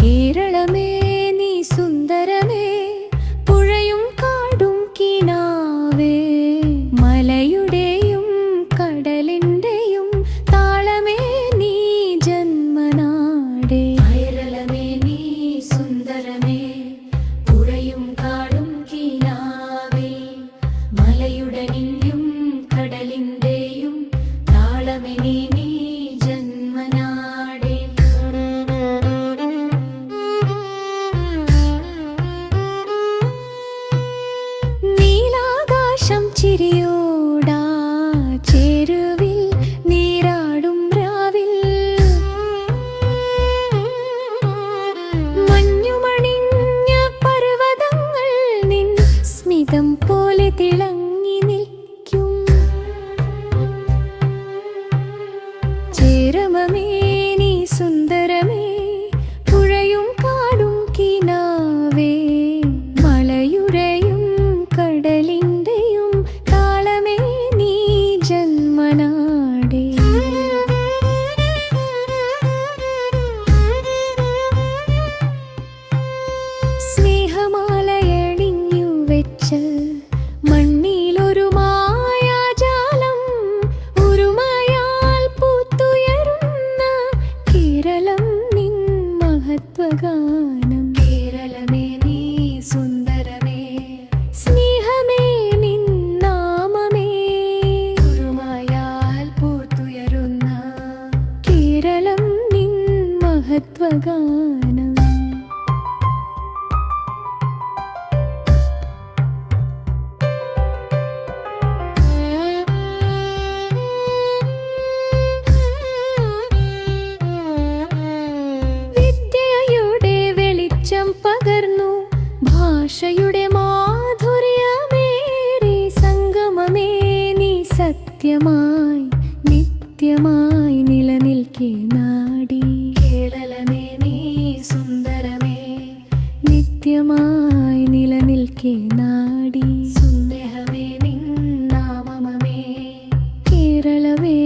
കേരളമേ ചിരിയോടാ ചേരുവിൽ നീരാടും മഞ്ഞുമണിഞ്ഞ പർവതങ്ങൾ നിൻ സ്മിതം മഹത്വഗാനം. കേരളമേ നീ സുന്ദരമേ. സ്നേഹമേ നിൻ നാമമേ. പൂർത്തുയരുന്ന കേരളം നിൻ മഹത്വഗാനം. ഭാഷയുടെ മാധുര്യമേറി സംഗമമേ നീ സത്യമായി നിത്യമായി നിലനിൽക്കേ നാടി. കേരളമേ നീ സുന്ദരമേ നിത്യമായി നിലനിൽക്കേ നാടി. സുന്ദരമേ നിന്നാമമേ കേരളമേ